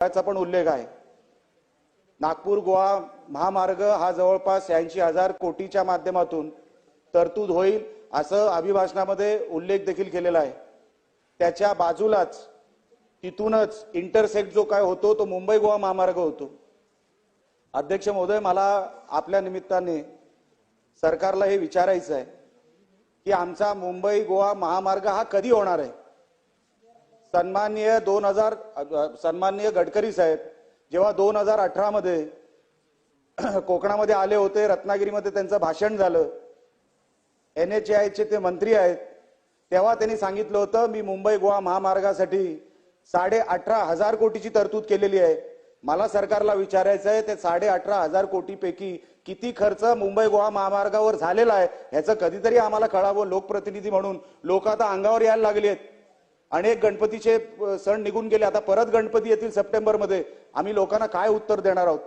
त्याचा पण उल्लेख आहे. नागपूर गोवा महामार्ग हा जवळपास ऐंशी हजार कोटीच्या माध्यमातून तरतूद होईल असं अभिभाषणामध्ये उल्लेख देखील केलेला आहे. त्याच्या बाजूलाच तिथूनच इंटरसेक्ट जो काय होतो तो मुंबई गोवा महामार्ग होतो. अध्यक्ष महोदय मला आपल्या निमित्ताने सरकारला हे विचारायचं आहे की आमचा मुंबई गोवा महामार्ग हा कधी होणार आहे? सन्माननीय दोन हजार सन्माननीय गडकरी साहेब जेव्हा दोन हजार अठरामध्ये कोकणामध्ये आले होते रत्नागिरीमध्ये त्यांचं भाषण झालं एन एच आयचे ते मंत्री आहेत तेव्हा त्यांनी सांगितलं होतं मी मुंबई गोवा महामार्गासाठी साडे अठरा हजार कोटीची तरतूद केलेली आहे. मला सरकारला विचारायचं आहे ते साडे अठरा हजार कोटीपैकी किती खर्च मुंबई गोवा महामार्गावर झालेला आहे ह्याचं कधीतरी आम्हाला कळावं लोकप्रतिनिधी म्हणून. लोक आता अंगावर यायला लागली आहेत अनेक गणपतीचे सण निघून गेले. आता परत गणपती येतील सप्टेंबरमध्ये. आम्ही लोकांना काय उत्तर देणार आहोत?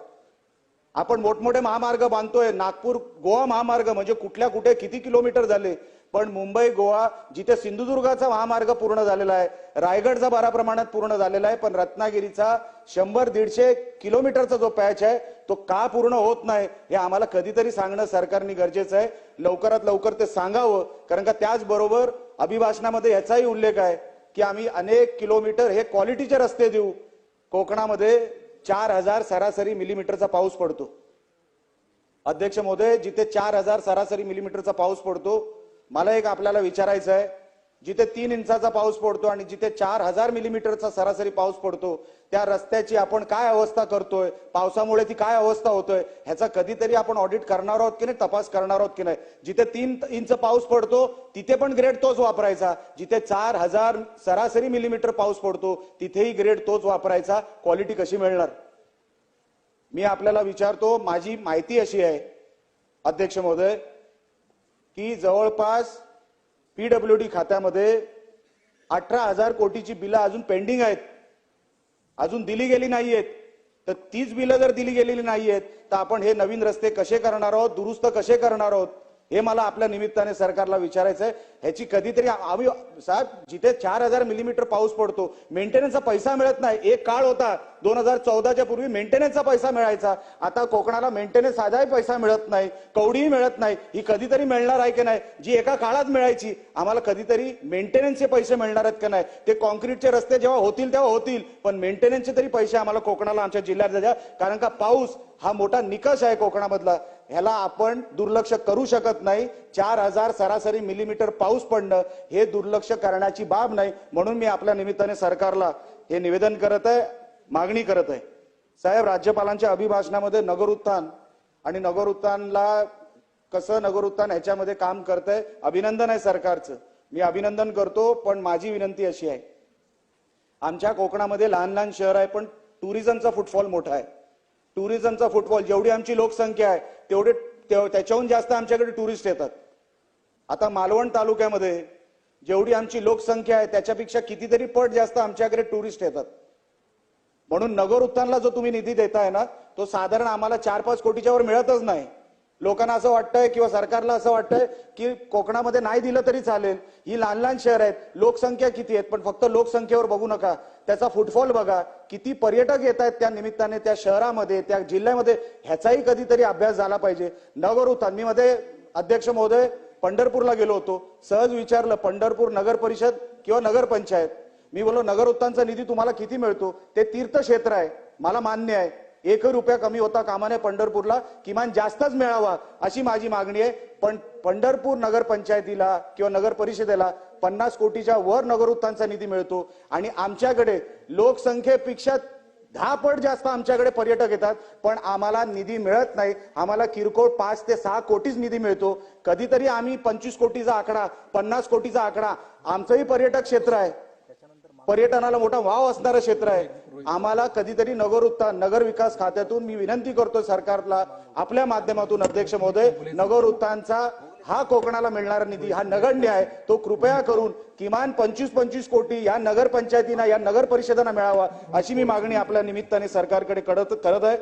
आपण मोठमोठे महामार्ग बांधतोय. नागपूर गोवा महामार्ग म्हणजे कुठल्या कुठे किती किलोमीटर झाले? पण मुंबई गोवा जिथे सिंधुदुर्गाचा महामार्ग पूर्ण झालेला आहे रायगडचा बऱ्या प्रमाणात पूर्ण झालेला आहे पण रत्नागिरीचा शंभर दीडशे किलोमीटरचा जो पॅच आहे तो का पूर्ण होत नाही हे आम्हाला कधीतरी सांगणं सरकारने गरजेचं आहे. लवकरात लवकर ते सांगावं कारण का त्याचबरोबर अभिभाषणामध्ये याचाही उल्लेख आहे. की आम्ही अनेक किलोमीटर हे क्वालिटीचे रस्ते देऊ. कोकणामध्ये चार हजार सरासरी मिलीमीटरचा पाऊस पडतो. अध्यक्ष महोदय जिथे चार हजार सरासरी मिलीमीटरचा पाऊस पडतो मला एक आपल्याला विचारायचं आहे जिथे तीन इंचाचा पाऊस पडतो आणि जिथे चार हजार मिलीमीटरचा सरासरी पाऊस पडतो त्या रस्त्याची आपण काय अवस्था करतोय पावसामुळे ती काय अवस्था होतोय ह्याचा कधीतरी आपण ऑडिट करणार आहोत की नाही तपास करणार आहोत की नाही. जिथे तीन इंच पाऊस पडतो तिथे पण ग्रेड तोच वापरायचा. जिथे चार हजार सरासरी मिलीमीटर पाऊस पडतो तिथेही ग्रेड तोच वापरायचा. क्वालिटी कशी मिळणार? मी आपल्याला विचारतो माझी माहिती अशी आहे अध्यक्ष महोदय की जवळपास पीडब्ल्यू डी खात्यामध्ये अठरा हजार कोटीची बिलं अजून पेंडिंग आहेत. अजून दिली गेली नाहीयेत. तर तीच बिलं जर दिली गेलेली नाहीयेत तर आपण हे नवीन रस्ते कसे करणार आहोत दुरुस्त कसे करणार आहोत? हे मला आपल्या निमित्ताने सरकारला विचारायचं आहे ह्याची कधीतरी आम्ही साहेब जिथे चार हजार मिलीमीटर पाऊस पडतो मेंटेनन्सचा पैसा मिळत नाही. एक काळ होता दोन हजार चौदाच्या पूर्वी मेंटेनन्सचा पैसा मिळायचा. आता कोकणाला मेंटेनन्स साधाही पैसा मिळत नाही कवडीही मिळत नाही. ही कधीतरी मिळणार आहे की नाही? जी एका काळात मिळायची आम्हाला कधीतरी मेंटेनन्सचे पैसे मिळणार आहेत का नाही? ते कॉन्क्रीटचे रस्ते जेव्हा होतील तेव्हा होतील. पण मेंटेनन्सचे तरी पैसे आम्हाला कोकणाला आमच्या जिल्ह्यात द्या. कारण का पाऊस हा मोठा निकष आहे कोकणामधला. ह्याला आपण दुर्लक्ष करू शकत नाही. चार हजार सरासरी मिलीमीटर पाऊस पडणं हे दुर्लक्ष करण्याची बाब नाही. म्हणून मी आपल्या निमित्ताने सरकारला हे निवेदन करत आहे मागणी करत आहे. साहेब राज्यपालांच्या अभिभाषणामध्ये नगर उत्थान आणि नगर उत्थानला कसं नगर उत्थान ह्याच्यामध्ये काम करतंय अभिनंदन आहे सरकारचं. मी अभिनंदन करतो पण माझी विनंती अशी आहे. आमच्या कोकणामध्ये लहान लहान शहर आहे पण टुरिझमचा फुटफॉल मोठा आहे. टुरिझमचा फुटबॉल जेवढी आमची लोकसंख्या आहे तेवढे त्याच्याहून जास्त आमच्याकडे टुरिस्ट येतात. आता मालवण तालुक्यामध्ये जेवढी आमची लोकसंख्या आहे त्याच्यापेक्षा कितीतरी पट जास्त आमच्याकडे टुरिस्ट येतात. म्हणून नगर उत्थानला जो तुम्ही निधी देताय ना तो साधारण आम्हाला चार पाच कोटीच्या वर मिळतच नाही. लोकांना असं वाटतंय किंवा सरकारला असं वाटतंय की कोकणामध्ये नाही दिलं तरी चालेल. ही लहान लहान शहर आहेत. लोकसंख्या किती आहेत? पण फक्त लोकसंख्येवर बघू नका. त्याचा फुटफॉल बघा. किती पर्यटक येत आहेत त्या निमित्ताने त्या शहरामध्ये त्या जिल्ह्यामध्ये ह्याचाही कधीतरी अभ्यास झाला पाहिजे. नगर उत्थान मी मध्ये अध्यक्ष महोदय पंढरपूरला गेलो होतो. सहज विचारलं पंढरपूर नगर परिषद किंवा नगरपंचायत मी बोललो नगर उत्थानचा निधी तुम्हाला किती मिळतो? ते तीर्थक्षेत्र आहे. मला मान्य आहे. एक रुपया कमी होता कामाने पंढरपूरला किमान जास्तच मिळावा अशी माझी मागणी आहे. पण पंढरपूर नगरपंचायतीला किंवा नगर परिषदेला पन्नास कोटीच्या वर नगरोत्थानचा निधी मिळतो. आणि आमच्याकडे लोकसंख्येपेक्षा दहा पट जास्त आमच्याकडे पर्यटक येतात पण आम्हाला निधी मिळत नाही. आम्हाला किरकोळ पाच ते सहा कोटीच निधी मिळतो. कधीतरी आम्ही पंचवीस कोटीचा आकडा पन्नास कोटीचा आकडा आमचंही पर्यटक क्षेत्र आहे. पर्यटनाला मोठा वाव असणारं क्षेत्र आहे. आम्हाला कधीतरी नगर उत्थान नगर विकास खात्यातून मी विनंती करतो सरकारला आपल्या माध्यमातून अध्यक्ष महोदय नगर उत्थानचा हा कोकणाला मिळणारा निधी हा नगण्य आहे तो कृपया करून किमान पंचवीस पंचवीस कोटी या नगर पंचायतींना या नगर परिषदांना मिळावा अशी मी मागणी आपल्या निमित्ताने सरकारकडे करत करत आहे.